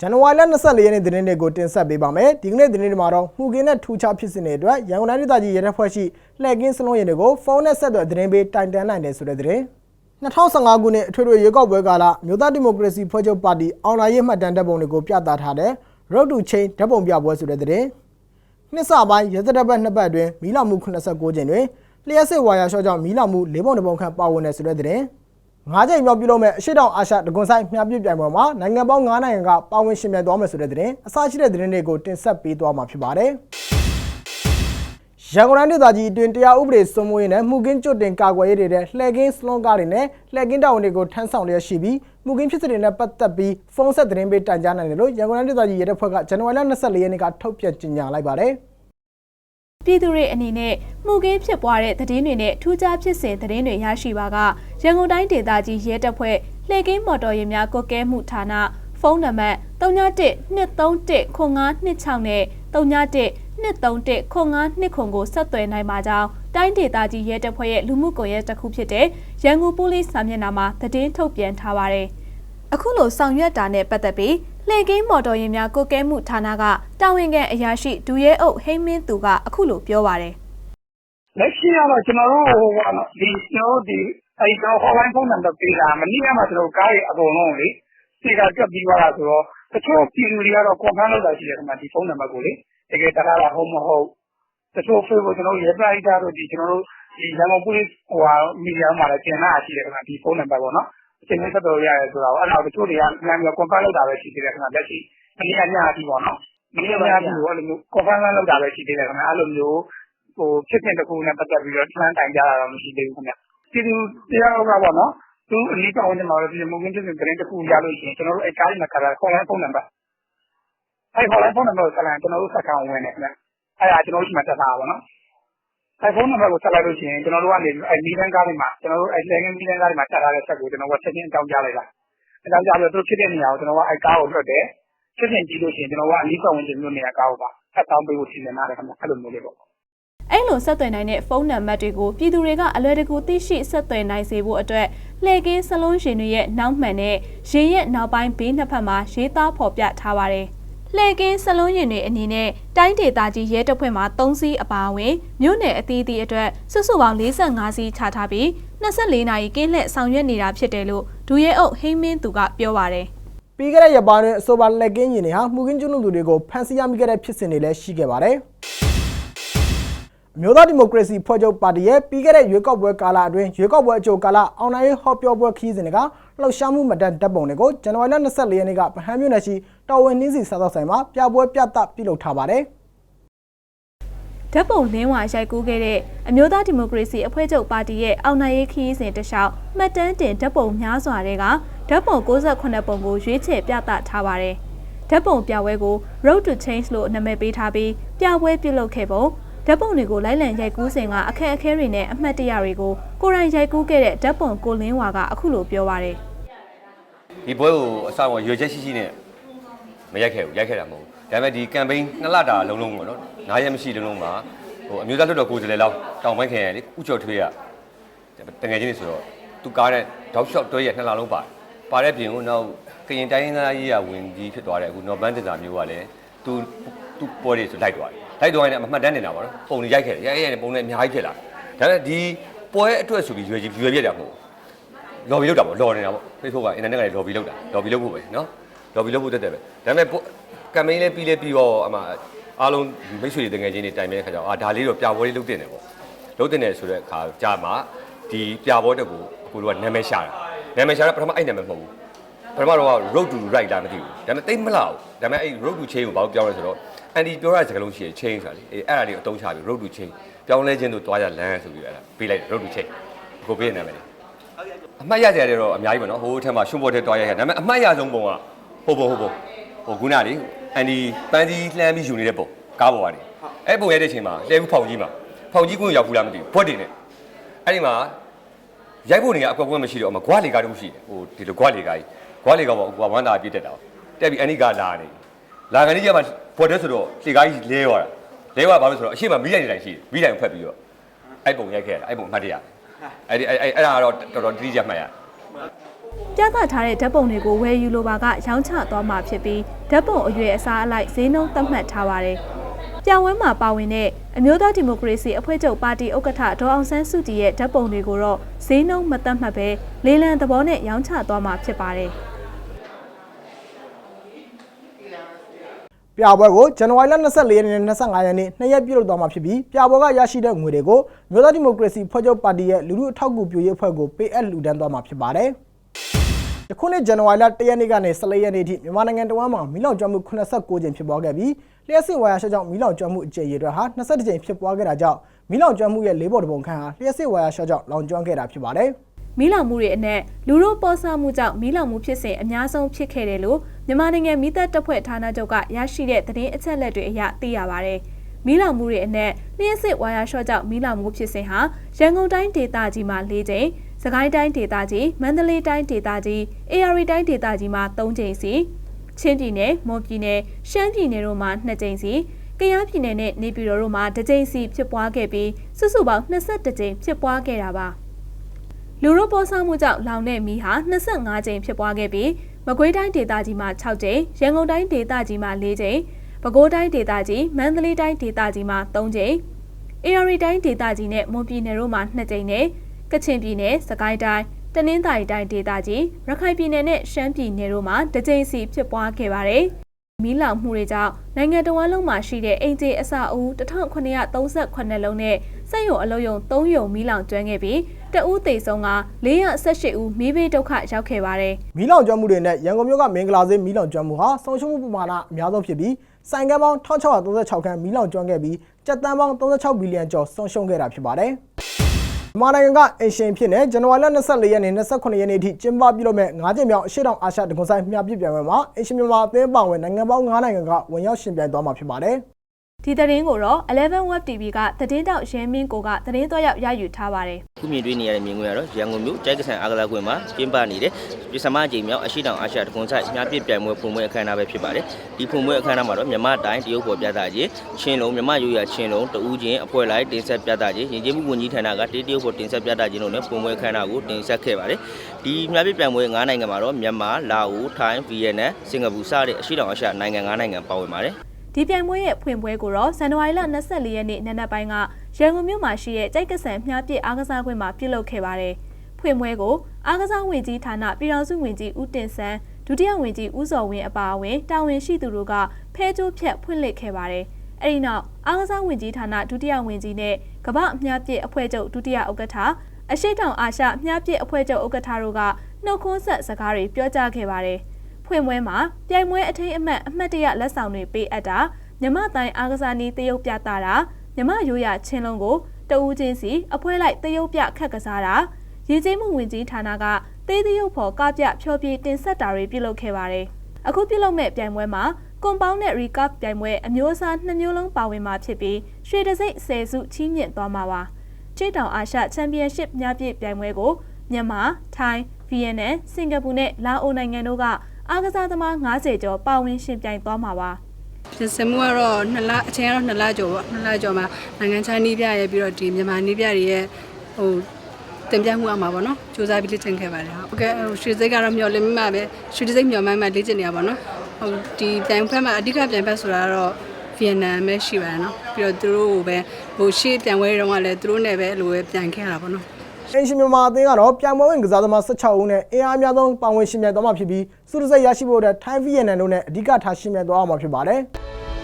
ဇန်နဝါရီလ24ရက်နေ့သတင်းတွေကိုတင်ဆက်ပေးပါမယ်ဒီကနေ့သတင်းတွေမှာတော့မှုကင်းနဲ့ထူခြားဖြစ်စဉ်တွေအတွက်ရန်ကုန်တိုင်းဒေသကြီးရဲတပ်ဖွဲ့ရှိလှည့်ကင်းစလုံးရင်တွေကိုဖုန်းနဲ့ဆက်သွယ်သတင်းပေးတိုင်တန်းနိုင်တယ်ဆိုတဲ့သတင်း2015ခုနှစ်အထွေထွေရွေးကောက်ပွဲကာလမြို့သားဒီမိုကရေစီဖွဲ့ချုပ်ပါတီအောင်လာရေးမှတ်တမ်းတပ်ပုံတွေကိုပြသထားတဲ့ Road to Change ဓာတ်ပုံပြပွဲဆိုတဲ့သတင်းနှစ်စပိုင်းရဲတပ်ဖွဲ့နှစ်ပတ်အတွင်းမီးလောင်မှု89ကျင်းတွင်လျှက်စစ်ဝါယာရှော့ကြောင့်မီးလောင်မှု၄ပုံတစ်ပုံခန့်ပါဝင်တယ်ဆိုတဲ့သတင်း ငါးချိန်မြောက်ပြုလုပ်မဲ့အရှိတောင်အာရှတကွန်ဆိုင်မြပြပြိုင်ပွဲမှာနိုင်ငံပေါင်း9နိုင်ငံကပါဝင်ရှင်ပြိုင်သွားမယ်ဆိုတဲ့သတင်းအစရှိတဲ့သတင်းတွေကိုတင်ဆက်ပေးသွားမှာဖြစ်ပါတယ်။ရန်ကုန်တိုင်းဒေသကြီးအတွင်းတရားဥပဒေစိုးမိုးရေးနဲ့မှုကင်းကျွတ်တင်ကာကွယ်ရေးတွေနဲ့လှည့်ကင်းစလွန်ကားတွေနဲ့လှည့်ကင်းတာဝန်တွေကိုထမ်းဆောင်လျက်ရှိပြီးမှုကင်းဖြစ်စဉ်တွေနဲ့ပတ်သက်ပြီးဖုန်းဆက်သတင်းပေးတိုင်ကြားနိုင်တယ်လို့ရန်ကုန်တိုင်းဒေသကြီးရဲတပ်ဖွဲ့ကဇန်နဝါရီလ24ရက်နေ့ကထုတ်ပြန်ကြေညာလိုက်ပါတယ်။ ပြည်သူတွေအနေနဲ့မှုကင်းဖြစ်ပွားတဲ့သတင်းတွေနဲ့ထူးခြားဖြစ်စဉ်သတင်းတွေရရှိပါကရန်ကုန်တိုင်းဒေသကြီးရဲတပ်ဖွဲ့လှည့်ကင်းမော်တော်ယာဉ်များကွက်ကဲမှုဌာနဖုန်းနံပါတ်391231526နဲ့391231529ကိုဆက်သွယ်နိုင်ပါကြောင်းတိုင်းဒေသကြီးရဲတပ်ဖွဲ့ရဲ့လူမှုကွန်ရက်တစ်ခုဖြစ်တဲ့ရန်ကုန်ပိုလိစာမျက်နှာမှာသတင်းထုတ်ပြန်ထားပါတယ်။အခုလိုဆောင်ရွက်တာနဲ့ပတ်သက်ပြီး လှည့်ကင်းမော်တော်ယာဉ်များကိုကဲမှုဌာနကတာဝန်ခံအရာရှိဒူရဲအုပ်ဟိမ့်မင်းသူကအခုလိုပြောပါတယ်လက်ရှိကတော့ကျွန်တော်တို့ဟိုပါနော်ဒီကျွန်တော်တို့ဒီအဲဒီတော့ hotline ဖုန်းနံပါတ်ပေးတာမနေ့ကမှကျွန်တော်ကားတွေအကုန်လုံးလေစီကတက်ပြီးသွားတာဆိုတော့တချို့ပြည်သူတွေကတော့ confirm လုပ်တာရှိတယ်ခင်ဗျဒီဖုန်းနံပါတ်ကိုလေတကယ်တရားတာဟုတ်မဟုတ်တချို့ Facebook ကျွန်တော်တို့ရေပလိုက်တာတို့ဒီကျွန်တော်တို့ဒီရန်ကုန်ပြည်ဟိုဟာမီဒီယာမှာလည်းတင်လာရှိတယ်ခင်ဗျဒီဖုန်းနံပါတ်ပေါ့နော် အချိန်နဲ့ဆက်တော်ရတယ်ဆိုတော့အဲ့တော့တချို့တွေကမှန်ပြီး confirm လုပ်တာပဲရှိသေးတယ်ခင်ဗျလက်ရှိမနေ့ကညအထိပေါ့နော်မနေ့ကညအထိကိုအဲ့လိုမျိုး confirm လုပ်တာပဲရှိသေးတယ်ခင်ဗျအဲ့လိုမျိုးဟိုဖြစ်စဉ်တစ်ခုနဲ့ပတ်သက်ပြီးတော့ထမ်းတိုင်ကြတာတော့မရှိသေးဘူးခင်ဗျပြည်သူတရားဥပဒေပေါ့နော်သူအလေးတော်ဝင်မှာတော့ဒီမုံကင်းဖြစ်စဉ်သတင်းတစ်ခုရလို့ရှိရင်ကျွန်တော်တို့အဲကားလေးမှာခါတာခေါ်လိုက်ဖုန်းနံပါတ်အဲခေါ်လိုက်ဖုန်းနံပါတ်ကိုဆက်လိုက်ကျွန်တော်တို့ဆက်ခံဝင်နေခင်ဗျအဲဒါကျွန်တော်တို့ရှိမှတက်တာပါနော် အဲဖုန်းနံပါတ်ကို ဆက်လိုက်လို့ရှိရင် ကျွန်တော်တို့ကနေအဲမီတန်းကားလေးမှာကျွန်တော်တို့အဲလဲငင်းမီတန်းကားလေးမှာတက်ထားတဲ့ဆက်ကိုကျွန်တော်ကချက်ချင်းအကြောင်းကြားလိုက်တာ အကြောင်းကြားပြီးတော့ သူဖြစ်တဲ့နေရာကို ကျွန်တော်ကအဲကားကိုလွှတ်တယ် ဖြစ်စဉ်ကြည့်လို့ရှိရင် ကျွန်တော်ကအလေးတော်ဝင်ခြင်းမျိုးနေရာကားကိုပါဆက်တောင်းပေးဖို့ စီစဉ်ထားတယ်ခင်ဗျ အဲ့လိုမျိုးလေးပေါ့ အဲ့လို ဆက်သွယ်နိုင်တဲ့ ဖုန်းနံပါတ်တွေကို ပြည်သူတွေက အလွယ်တကူ သိရှိဆက်သွယ်နိုင်စေဖို့အတွက် လှည့်ကင်းစလုံးရှင်တွေရဲ့ နောက်မှန်နဲ့ရင်ရဲ့ နောက်ပိုင်းဘေးနှစ်ဖက်မှာ ရေးသားဖော်ပြထားပါတယ် လှည့်ကင်းစလုံးရင်တွေအနေနဲ့တိုင်းဒေသကြီးရဲတပ်ဖွဲ့မှ3စီးအပါအဝင်မြို့နယ်အသီးသီးအတွက်စုစုပေါင်း45စီးချထားပြီး24နာရီကင်းလှည့်ဆောင်ရွက်နေတာဖြစ်တယ်လို့ဒူရဲအုပ်ဟိမ့်မင်းသူကပြောပါတယ်ပြီးခဲ့တဲ့ရက်ပိုင်းတွင်အဆိုပါလက်ကင်းရင်တွေဟာမှုကင်းကျွန်းသူတွေကိုဖမ်းဆီးရမိခဲ့တဲ့ဖြစ်စဉ်တွေလည်းရှိခဲ့ပါတယ်။အမျိုးသားဒီမိုကရေစီဖွဲ့ချုပ်ပါတီရဲ့ပြီးခဲ့တဲ့ရွေးကောက်ပွဲကာလအတွင်းရွေးကောက်ပွဲအကြိုကာလအောင်နိုင်ရေးဟောပြောပွဲခီးစဉ်တွေက လှုပ်ရှားမှုမတန်တပ်ပုံတွေကိုဇန်နဝါရီလ24ရက်နေ့ကဗဟန်းမြို့နယ်ရှိတော်ဝင်နှင်းစီစားသောက်ဆိုင်မှာပြပွဲပြသပြုလုပ်ထားပါတယ်။ဓာတ်ပုံလင်းဝါရိုက်ကူးခဲ့တဲ့အမျိုးသားဒီမိုကရေစီအဖွဲ့ချုပ်ပါတီရဲ့အောင်နိုင်ရေးခရီးစဉ်တလျှောက်မှတ်တမ်းတင်ဓာတ်ပုံများစွာတွေကဓာတ်ပုံ68ပုံကိုရွေးချယ်ပြသထားပါတယ်။ဓာတ်ပုံပြပွဲကို Road to Change လို့နာမည်ပေးထားပြီးပြပွဲပြုလုပ်ခဲ့ပုံဓာတ်ပုံတွေကိုလိုက်လံရိုက်ကူးစဉ်ကအခက်အခဲတွေနဲ့အမှတ်တရတွေကိုကိုရိုင်းရိုက်ကူးခဲ့တဲ့ဓာတ်ပုံကိုလင်းဝါကအခုလိုပြောပါတယ် ဒီပွဲကိုအစကရွေချက်ရှိရှိနဲ့မရိုက်ခဲ့ဘူးရိုက်ခဲ့တာမဟုတ်ဘူးဒါပေမဲ့ဒီကမ်ပိန်းနှစ်လတာလုံးလုံးပေါ့နော်နားရမရှိလုံးလုံးမှာဟိုအမျိုးသားလွှတ်တော်ကိုယ်စားလှယ်လောက်တောင်ပိုင်းခင်ရလေဥကျော်ထွေးရတငယ်ချင်းတွေဆိုတော့သူကားတဲ့တောက်လျှောက်တွဲရနှစ်လလုံးပါတယ်ပါတဲ့ပြင်ကိုနောက်ကရင်တိုင်းရင်းသားရေးရဝင်ကြီးဖြစ်သွားတယ်အခုနော်ဘန်းတင်စာမျိုးကလည်းသူသူပွဲတွေဆိုလိုက်သွားတယ်လိုက်သွားရင်အမှတ်တမ်းတင်တာပါနော်ပုံတွေရိုက်ခဲ့တယ်ရိုက်ရိုက်ပုံတွေအများကြီးဖြစ်လာဒါပေမဲ့ဒီပွဲအတွက်ဆိုပြီးရွေကြီးရွေပြက်တာမဟုတ်ဘူး လော်ဘီလောက်တာပေါ့လော်နေတာပေါ့ Facebook က internet ကနေလော်ဘီလောက်တာလော်ဘီလောက်ဖို့ပဲနော်လော်ဘီလောက်ဖို့တက်တယ်ပဲဒါပေမဲ့ကမ်ပိန်းလေးပြီးလေးပြီးတော့အမှအားလုံးမိတ်ဆွေတွေတကယ်ချင်းတွေတိုင်တဲ့ခါကျတော့အာဒါလေးတော့ပြပွဲလေးလုပ်တင်တယ်ပေါ့လုပ်တင်တယ်ဆိုတဲ့အခါကြာမှာဒီပြပွဲတက်ကိုအခုတို့ကနာမည်ရှာတာနာမည်ရှာတာပထမအဲ့နာမည်မဟုတ်ဘူးပထမတော့ road to right လာမသိဘူးဒါပေမဲ့တိတ်မလောက်ဒါပေမဲ့အဲ့ road to chain ကိုဘာလို့ပြောလဲဆိုတော့ anti ပြောရတဲ့စကားလုံးရှိရ chain ဆိုတာလေအဲ့အဲ့ဒါလေးကိုအသုံးချပြီး road to chain ပြောင်းလဲခြင်းတို့တွားရလမ်းဆိုပြီးအဲ့ဒါပေးလိုက် road to chain ကိုပေးနေတယ်မယ် အမှတ်ရကြတယ်တော့အများကြီးပဲနော်ဟိုထဲမှာရှုံးပေါ်ထဲတွားရရဒါပေမဲ့အမှတ်ရဆုံးပုံကဟိုပုံဟိုပုံဟိုခုနလေအန်ဒီပန်းကြီးလှမ်းပြီးယူနေတဲ့ပုံကားပေါ်ကနေအဲ့ပုံရတဲ့အချိန်မှာလဲဘူးဖောင်ကြီးမှာဖောင်ကြီးကွင်းရောက်ဘူးလားမသိဘူးဘွက်တွေနဲ့အဲ့ဒီမှာရိုက်ဖို့နေကအကွက်ကွက်မရှိတော့အမဂွားလေကားတုံးရှိတယ်ဟိုဒီလိုဂွားလေကားကြီးဂွားလေကားပေါ့ဟိုကဝမ်းသာပြည့်တက်တာပေါ့တက်ပြီးအန်ဒီကလာနေလာကနေကျမှဘွက်တဲ့ဆိုတော့လေကားကြီးလဲသွားတာလဲသွားဘာလို့ဆိုတော့အရှိမမိတိုင်တိုင်ရှိတယ်မိတိုင်ဖက်ပြီးတော့အဲ့ပုံရိုက်ခဲ့ရတာအဲ့ပုံအမှတ်တရ အဲ့ဒီအဲ့အဲ့အဲ့ဒါကတော့တော်တော်တိတိကျမှတ်ရပပြသထားတဲ့ဓာတ်ပုံတွေကိုဝယ်ယူလိုပါကရောင်းချသွားမှာဖြစ်ပြီးဓာတ်ပုံအရွယ်အစားအလိုက်ဈေးနှုန်းသတ်မှတ်ထားပါတယ်။ပြောင်းဝဲမှာပါဝင်တဲ့အမျိုးသားဒီမိုကရေစီအဖွဲ့ချုပ်ပါတီဥက္ကဋ္ဌဒေါ်အောင်ဆန်းစုကြည်ရဲ့ဓာတ်ပုံတွေကိုတော့ဈေးနှုန်းမသတ်မှတ်ပဲလေးလံသဘောနဲ့ရောင်းချသွားမှာဖြစ်ပါတယ်။ ပြပွဲကိုဇန်နဝါရီလ24ရက်နေ့နဲ့25ရက်နေ့နှစ်ရက်ပြုလုပ်သွားမှာဖြစ်ပြီးပြပွဲကရရှိတဲ့ငွေတွေကိုမြို့သားဒီမိုကရေစီဖွဲ့ချုပ်ပါတီရဲ့လူလူအထောက်အကူပြုရေးအဖွဲ့ကိုပေးအပ်လှူဒန်းသွားမှာဖြစ်ပါတယ်။ယခုနှစ်ဇန်နဝါရီလ1ရက်နေ့ကနေ14ရက်နေ့ထိမြန်မာနိုင်ငံတော်ဝန်မှာမီးလောင်ကျွမ်းမှု89ကြိမ်ဖြစ်ပွားခဲ့ပြီးလျှက်စစ်ဝါယာရှော့ကြောင့်မီးလောင်ကျွမ်းမှုအကြိမ်ရေအတွက်ဟာ22ကြိမ်ဖြစ်ပွားခဲ့တာကြောင့်မီးလောင်ကျွမ်းမှုရဲ့လေးပေါ်တစ်ပုံခန့်ဟာလျှက်စစ်ဝါယာရှော့ကြောင့်လောင်ကျွမ်းခဲ့တာဖြစ်ပါတယ်။ မီးလောင်မှုတွေအနက်လူတို့ပေါ်ဆမှုကြောင့်မီးလောင်မှုဖြစ်စဉ်အများဆုံးဖြစ်ခဲ့တယ်လို့မြန်မာနိုင်ငံမိသက်တပ်ဖွဲ့ဌာနချုပ်ကရရှိတဲ့သတင်းအချက်အလက်တွေအရသိရပါဗျ။မီးလောင်မှုတွေအနက်လျှက်စစ်ဝါယာရှော့ကြောင့်မီးလောင်မှုဖြစ်စဉ်ဟာရန်ကုန်တိုင်းဒေသကြီးမှာ၄ကြိမ်၊စကိုင်းတိုင်းဒေသကြီး၊မန္တလေးတိုင်းဒေသကြီး၊အေရီတိုင်းဒေသကြီးမှာ၃ကြိမ်စီချင်းပြည်နယ်၊မွန်ပြည်နယ်၊ရှမ်းပြည်နယ်တို့မှာ2ကြိမ်စီကယားပြည်နယ်နဲ့နေပြည်တော်တို့မှာတစ်ကြိမ်စီဖြစ်ပွားခဲ့ပြီးစုစုပေါင်း22ကြိမ်ဖြစ်ပွားခဲ့တာပါ။ လူရိုပေါ်ဆောင်မှုကြောင့်လောင်တဲ့မီးဟာ25ကြိမ်ဖြစ်ပွားခဲ့ပြီးမကွေးတိုင်းဒေသကြီးမှာ6ကြိမ်ရန်ကုန်တိုင်းဒေသကြီးမှာ4ကြိမ်ပဲခူးတိုင်းဒေသကြီးမန္တလေးတိုင်းဒေသကြီးမှာ3ကြိမ်အေရီတိုင်းဒေသကြီးနဲ့မွန်ပြည်နယ်တို့မှာ2ကြိမ်နဲ့ကချင်ပြည်နယ်စကိုင်းတိုင်းတနင်္သာရီတိုင်းဒေသကြီးရခိုင်ပြည်နယ်နဲ့ရှမ်းပြည်နယ်တို့မှာတစ်ကြိမ်စီဖြစ်ပွားခဲ့ပါတယ်မီးလောင်မှုတွေကြောင့်နိုင်ငံတော်ဝန်လုံးမှာရှိတဲ့အင်ဂျီအစအဦး1938လုံးနဲ့စက်ရုံအလုံးယုံ3ယုံမီးလောင်ကျွမ်းခဲ့ပြီး တအူးသေးဆုံးက418ဦးမိဘဒုက္ခရောက်ခဲ့ပါတယ်မီးလောင်ကျွမ်းမှုတွေနဲ့ရန်ကုန်မြို့ကမင်္ဂလာစေးမီးလောင်ကျွမ်းမှုဟာဆုံးရှုံးမှုပမာဏအများဆုံးဖြစ်ပြီးဆိုင်ကန်းပေါင်း1636ခန်းမီးလောင်ကျွမ်းခဲ့ပြီးကြက်တန်းပေါင်း36ဘီလီယံကျော်ဆုံးရှုံးခဲ့တာဖြစ်ပါတယ်။မြန်မာနိုင်ငံကအင်ရှင်ဖြစ်တဲ့ဇန်နဝါရီလ24ရက်နေ့28ရက်နေ့ထိကျင်းပပြုလုပ်မဲ့၅ကြိမ်မြောက်အရှေ့တောင်အာရှတကွန်ဆိုင်မြပြည့်ပြိုင်ပွဲမှာအင်ရှင်မြန်မာအသင်းပါဝင်နိုင်ငံပေါင်း9နိုင်ငံကဝင်ရောက်ရှင်ပြိုင်သွားမှာဖြစ်ပါတယ်။ ဒီသတင်းကိုတော့11 Web TV ကသတင်းတောက်ရဲမင်းကိုကသတင်းသွက်ရောက်ရယူထားပါတယ်ခုမြင်တွေ့နေရတဲ့မြင်ကွင်းကတော့ရန်ကုန်မြို့ကြိုက်ကဆန်အားကစားကွင်းမှာကျင်းပနေတဲ့ပြစမအကြိမ်မြောက်အရှိတောင်အာရှတကွန်ဆိုင်မြပြစ်ပြိုင်ပွဲပုံပွဲအခမ်းအနားပဲဖြစ်ပါတယ်ဒီပုံပွဲအခမ်းအနားမှာတော့မြန်မာတိုင်းတရုတ်ပေါ်ပြသခြင်းချင်းလုံးမြန်မာရိုးရာချင်းလုံးတဦးချင်းအဖွဲ့လိုက်တင်ဆက်ပြသခြင်းရင်ကျေးမှုဝန်ကြီးဌာနကတေးတရုတ်ပေါ်တင်ဆက်ပြသခြင်းတို့နဲ့ပုံပွဲအခမ်းအနားကိုတင်ဆက်ခဲ့ပါတယ်ဒီမြပြစ်ပြိုင်ပွဲ၅နိုင်ငံမှာတော့မြန်မာလာအိုထိုင်းဗီယက်နမ်စင်ကာပူစတဲ့အရှိတောင်အာရှနိုင်ငံ၅နိုင်ငံပါဝင်ပါတယ် ဒီပြိုင်ပွဲရဲ့ဖွင့်ပွဲကိုတော့ဇန်နဝါရီလ24ရက်နေ့နံနက်ပိုင်းကရန်ကုန်မြို့မှာရှိတဲ့ကြိုက်ကဆန်မြပြည့်အားကစားကွင်းမှာပြုလုပ်ခဲ့ပါတယ်ဖွင့်ပွဲကိုအားကစားဝင်ကြီးဌာနပြည်ထောင်စုဝင်ကြီးဦးတင်ဆန်းဒုတိယဝင်ကြီးဦးစော်ဝင်းအပါအဝင်တာဝန်ရှိသူတို့ကဖဲကျိုးဖြတ်ဖွင့်လှစ်ခဲ့ပါတယ်အဲဒီနောက်အားကစားဝင်ကြီးဌာနဒုတိယဝင်ကြီးနဲ့ကမ္ဘာအမြပြည့်အဖွဲ့ချုပ်ဒုတိယဥက္ကဋ္ဌအရှိတောင်အာရှမြပြည့်အဖွဲ့ချုပ်ဥက္ကဋ္ဌတို့ကနှုတ်ခွန်းဆက်စကားတွေပြောကြားခဲ့ပါတယ် ဖွင့်ပွဲမှာပြိုင်ပွဲအထိမ်းအမှတ်အမှတ်တရလက်ဆောင်တွေပေးအပ်တာမြမတိုင်းအားကစားနည်းတရုတ်ပြတာမြမရိုးရချင်းလုံးကိုတဦးချင်းစီအဖွဲလိုက်တရုတ်ပြခက်ကစားတာရည်ကြီးမှုဝင်ကြီးဌာနကသေးတရုတ်ဖော်ကပြဖြောပြတင်ဆက်တာတွေပြုလုပ်ခဲ့ပါတယ်အခုပြုလုပ်မဲ့ပြိုင်ပွဲမှာကွန်ပေါင်းနဲ့ရီကပ်ပြိုင်ပွဲအမျိုးအစားနှစ်မျိုးလုံးပါဝင်မှာဖြစ်ပြီးရွှေတစိမ့်ဆယ်စုချီးမြှင့်သွားမှာပါချစ်တောင်အာရှချန်ပီယံရှစ်များပြည့်ပြိုင်ပွဲကိုမြန်မာ၊ထိုင်း၊ဗီယက်နမ်၊စင်ကာပူနဲ့လာအိုနိုင်ငံတို့က အားကစားသမား90ကျော်ပါဝင်ရှင်ပြိုင်သွားမှာပါပြင်ဆင်မှုကတော့နှစ်လအချိန်ကတော့နှစ်လကျော်ပေါ့နှစ်လကျော်မှာနိုင်ငံခြားနီးပြရဲ့ပြီးတော့ဒီမြန်မာနီးပြတွေရဲ့ဟိုတင်ပြမှုအမှာပေါ့နော်စူးစမ်းပြီးလေ့ကျင့်ခဲ့ပါတယ်ဟုတ်ကဲ့ဟိုရွှေစိတ်ကတော့မျော်လင့်မှပဲရွှေစိတ်မျော်မှန်းမှလေ့ကျင့်နေရပါတော့ဟိုဒီပြိုင်ဖက်မှာအဓိကပြိုင်ဖက်ဆိုတာကတော့ဗီယက်နမ်ပဲရှိပါတယ်နော်ပြီးတော့သူတို့ကိုပဲဟိုရှေ့ပြိုင်ပွဲတွေတုန်းကလည်းသူတို့နဲ့ပဲအဲ့လိုပဲပြိုင်ခဲ့ရတာပေါ့နော် အင်ရှင်မြန်မာအသင်းကတော့ပြိုင်ပွဲဝင်ကစားသမား16ဦးနဲ့အင်အားအများဆုံးပါဝင်ရှင်ပြိုင်သွားမှာဖြစ်ပြီးစုရစိတ်ရရှိဖို့အတွက်ထိုင်းဗီယက်နမ်တို့နဲ့အဓိကထားရှင်ပြိုင်သွားအောင်မှာဖြစ်ပါတယ်။